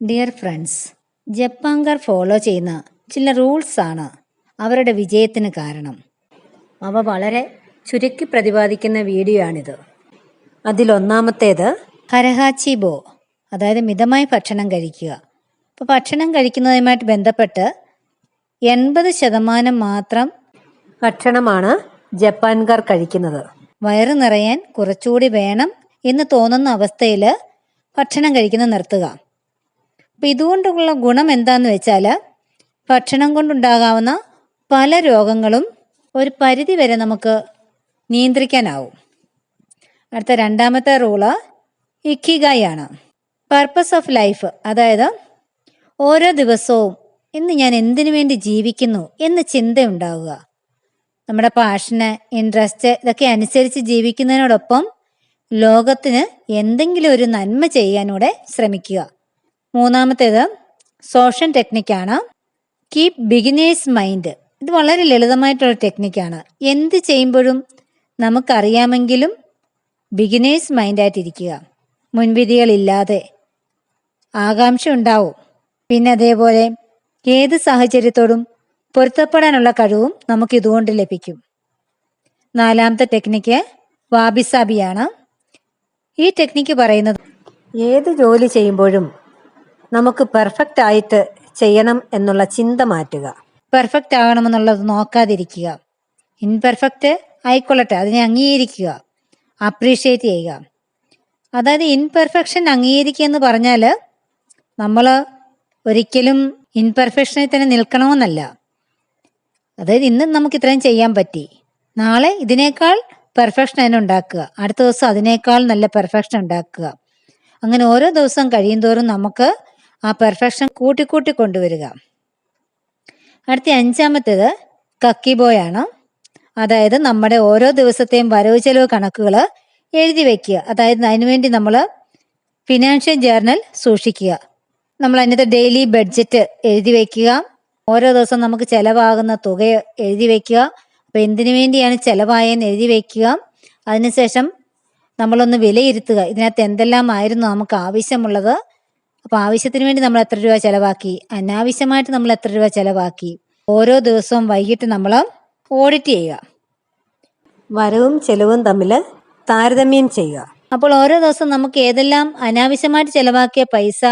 Dear friends ജപ്പാൻകാർ follow ചെയ്യുന്ന ചില rules ആണ് അവരുടെ വിജയത്തിന് കാരണം. അവ വളരെ ചുരുക്കി പ്രതിപാദിക്കുന്ന വീഡിയോ ആണിത്. അതിലൊന്നാമത്തേത് ഹരഹാച്ചിബോ അതായത് മിതമായ ഭക്ഷണം കഴിക്കുക. അപ്പോൾ ഭക്ഷണം കഴിക്കുന്നതുമായിട്ട് ബന്ധപ്പെട്ട് എൺപത് ശതമാനം മാത്രം ഭക്ഷണമാണ് ജപ്പാൻകാർ കഴിക്കുന്നത്. വയറ് നിറയാൻ കുറച്ചുകൂടി വേണം എന്ന് തോന്നുന്ന അവസ്ഥയിൽ ഭക്ഷണം കഴിക്കുന്നത് നിർത്തുക. അപ്പം ഇതുകൊണ്ടുള്ള ഗുണം എന്താന്ന് വെച്ചാൽ ഭക്ഷണം കൊണ്ടുണ്ടാകാവുന്ന പല രോഗങ്ങളും ഒരു പരിധി വരെ നമുക്ക് നിയന്ത്രിക്കാനാവും. അടുത്ത രണ്ടാമത്തെ റൂൾ ഇക്കിഗായി ആണ് പർപ്പസ് ഓഫ് ലൈഫ് അതായത് ഓരോ ദിവസവും ഇന്ന് ഞാൻ എന്തിനു വേണ്ടി ജീവിക്കുന്നു എന്ന ചിന്ത ഉണ്ടാവുക. നമ്മുടെ പാഷന് ഇൻട്രസ്റ്റ് ഇതൊക്കെ അനുസരിച്ച് ജീവിക്കുന്നതിനോടൊപ്പം ലോകത്തിന് എന്തെങ്കിലും ഒരു നന്മ ചെയ്യാനൂടെ ശ്രമിക്കുക. മൂന്നാമത്തേത് സോഷ്യൽ ടെക്നിക്കാണ് കീപ് ബിഗിനേഴ്സ് മൈൻഡ് ഇത് വളരെ ലളിതമായിട്ടുള്ള ടെക്നിക്കാണ് എന്ത് ചെയ്യുമ്പോഴും നമുക്കറിയാമെങ്കിലും ബിഗിനേഴ്സ് മൈൻഡായിട്ടിരിക്കുക മുൻവിധികളില്ലാതെ ആകാംക്ഷ ഉണ്ടാവും. പിന്നെ അതേപോലെ ഏത് സാഹചര്യത്തോടും പൊരുത്തപ്പെടാനുള്ള കഴിവും നമുക്ക് ഇതുകൊണ്ട് ലഭിക്കും. നാലാമത്തെ ടെക്നിക്ക് വാബിസാബിയാണ്. ഈ ടെക്നിക്ക് പറയുന്നത് ഏത് ജോലി ചെയ്യുമ്പോഴും നമുക്ക് പെർഫെക്റ്റ് ആയിട്ട് ചെയ്യണം എന്നുള്ള ചിന്ത മാറ്റുക. പെർഫെക്റ്റ് ആകണമെന്നുള്ളത് നോക്കാതിരിക്കുക. ഇൻപെർഫെക്റ്റ് ആയിക്കൊള്ളട്ടെ അതിനെ അംഗീകരിക്കുക. അപ്രീഷിയേറ്റ് ചെയ്യുക. അതായത് ഇൻപെർഫെക്ഷൻ അംഗീകരിക്കുക എന്ന് പറഞ്ഞാൽ നമ്മൾ ഒരിക്കലും ഇൻപെർഫെക്ഷനിൽ തന്നെ നിൽക്കണമെന്നല്ല. അതായത് ഇന്ന് നമുക്ക് ഇത്രയും ചെയ്യാൻ പറ്റി. നാളെ ഇതിനേക്കാൾ പെർഫെക്ഷൻ അതിനെ ഉണ്ടാക്കുക. അടുത്ത ദിവസം അതിനേക്കാൾ നല്ല പെർഫെക്ഷൻ ഉണ്ടാക്കുക. അങ്ങനെ ഓരോ ദിവസം കഴിയുന്തോറും നമുക്ക് ആ പെർഫെക്ഷൻ കൂട്ടിക്കൂട്ടി കൊണ്ടുവരിക. അടുത്ത അഞ്ചാമത്തേത് കക്കിബോയാണ് അതായത് നമ്മുടെ ഓരോ ദിവസത്തെയും വരവ് ചെലവ് കണക്കുകൾ എഴുതി വെക്കുക. അതായത് അതിനുവേണ്ടി നമ്മൾ ഫിനാൻഷ്യൽ ജേർണൽ സൂക്ഷിക്കുക. നമ്മൾ അതിനകത്ത് ഡെയിലി ബഡ്ജറ്റ് എഴുതി വെക്കുക. ഓരോ ദിവസം നമുക്ക് ചിലവാകുന്ന തുക എഴുതി വെക്കുക. അപ്പോൾ എന്തിനു വേണ്ടിയാണ് ചിലവായെന്ന് എഴുതി വെക്കുക. അതിനുശേഷം നമ്മളൊന്ന് വിലയിരുത്തുക. ഇതിനകത്ത് എന്തെല്ലാമായിരുന്നു നമുക്ക് ആവശ്യമുള്ളത്. അപ്പോൾ ആവശ്യത്തിന് വേണ്ടി നമ്മൾ എത്ര രൂപ ചിലവാക്കി? അനാവശ്യമായിട്ട് നമ്മൾ എത്ര രൂപ ചിലവാക്കി? ഓരോ ദിവസവും വൈകിട്ട് നമ്മൾ ഓഡിറ്റ് ചെയ്യുക. വരവും ചെലവും തമ്മിൽ താരതമ്യം ചെയ്യുക. അപ്പോൾ ഓരോ ദിവസം നമുക്ക് ഏതെല്ലാം അനാവശ്യമായിട്ട് ചെലവാക്കിയ പൈസ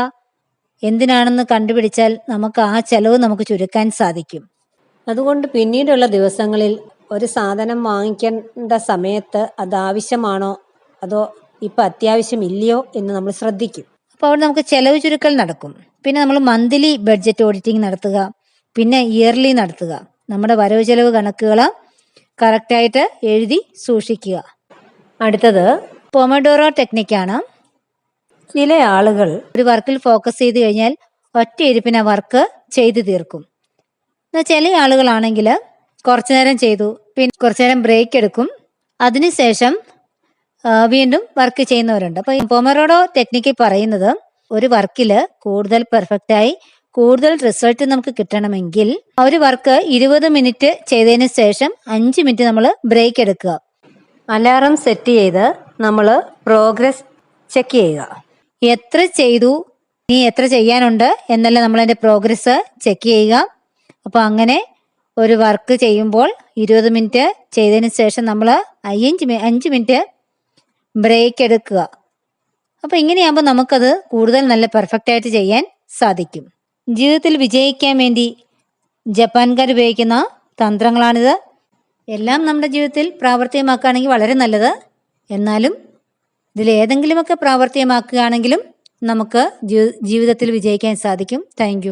എന്തിനാണെന്ന് കണ്ടുപിടിച്ചാൽ നമുക്ക് ആ ചെലവ് നമുക്ക് ചുരുക്കാൻ സാധിക്കും. അതുകൊണ്ട് പിന്നീടുള്ള ദിവസങ്ങളിൽ ഒരു സാധനം വാങ്ങിക്കേണ്ട സമയത്ത് അത് ആവശ്യമാണോ? അതോ ഇപ്പൊ അത്യാവശ്യം ഇല്ലയോ എന്ന് നമ്മൾ ശ്രദ്ധിക്കും. അപ്പോൾ അവിടെ നമുക്ക് ചെലവ് ചുരുക്കൽ നടക്കും. പിന്നെ നമ്മൾ മന്ത്ലി ബഡ്ജറ്റ് ഓഡിറ്റിംഗ് നടത്തുക. പിന്നെ ഇയർലി നടത്തുക. നമ്മുടെ വരവ് ചെലവ് കണക്കുകൾ കറക്റ്റായിട്ട് എഴുതി സൂക്ഷിക്കുക. അടുത്തത് പൊമഡോറോ ടെക്നിക്കാണ് ചില ആളുകൾ ഒരു വർക്കിൽ ഫോക്കസ് ചെയ്ത് കഴിഞ്ഞാൽ ഒറ്റ ഇരിപ്പിന് വർക്ക് ചെയ്തു തീർക്കും. ചില ആളുകളാണെങ്കിൽ കുറച്ചു നേരം ചെയ്തു പിന്നെ കുറച്ചു നേരം ബ്രേക്ക് എടുക്കും. അതിനുശേഷം വീണ്ടും വർക്ക് ചെയ്യുന്നവരുണ്ട്. അപ്പോൾ പൊമറോഡോ ടെക്നിക്കിൽ പറയുന്നത് ഒരു വർക്കിൽ കൂടുതൽ പെർഫെക്റ്റ് ആയി കൂടുതൽ റിസൾട്ട് നമുക്ക് കിട്ടണമെങ്കിൽ ഒരു വർക്ക് ഇരുപത് മിനിറ്റ് ചെയ്തതിന് ശേഷം അഞ്ച് മിനിറ്റ് നമ്മൾ ബ്രേക്ക് എടുക്കുക. അലാറം സെറ്റ് ചെയ്ത് നമ്മൾ പ്രോഗ്രസ് ചെക്ക് ചെയ്യുക. എത്ര ചെയ്തു? ഇനി എത്ര ചെയ്യാനുണ്ട്? എന്നല്ല നമ്മൾ അതിന്റെ പ്രോഗ്രസ് ചെക്ക് ചെയ്യുക. അപ്പോൾ അങ്ങനെ ഒരു വർക്ക് ചെയ്യുമ്പോൾ ഇരുപത് മിനിറ്റ് ചെയ്തതിന് ശേഷം നമ്മൾ മി- അഞ്ച് മിനിറ്റ് ബ്രേക്ക് എടുക്കുക. അപ്പോൾ ഇങ്ങനെയാകുമ്പോൾ നമുക്കത് കൂടുതൽ നല്ല പെർഫെക്റ്റ് ആയിട്ട് ചെയ്യാൻ സാധിക്കും. ജീവിതത്തിൽ വിജയിക്കാൻ വേണ്ടി ജപ്പാൻകാർ ഉപയോഗിക്കുന്ന തന്ത്രങ്ങളാണിത്. എല്ലാം നമ്മുടെ ജീവിതത്തിൽ പ്രാവർത്തികമാക്കുകയാണെങ്കിൽ വളരെ നല്ലത്. എന്നാലും ഇതിൽ ഏതെങ്കിലുമൊക്കെ പ്രാവർത്തികമാക്കുകയാണെങ്കിലും നമുക്ക് ജീവിതത്തിൽ വിജയിക്കാൻ സാധിക്കും. താങ്ക്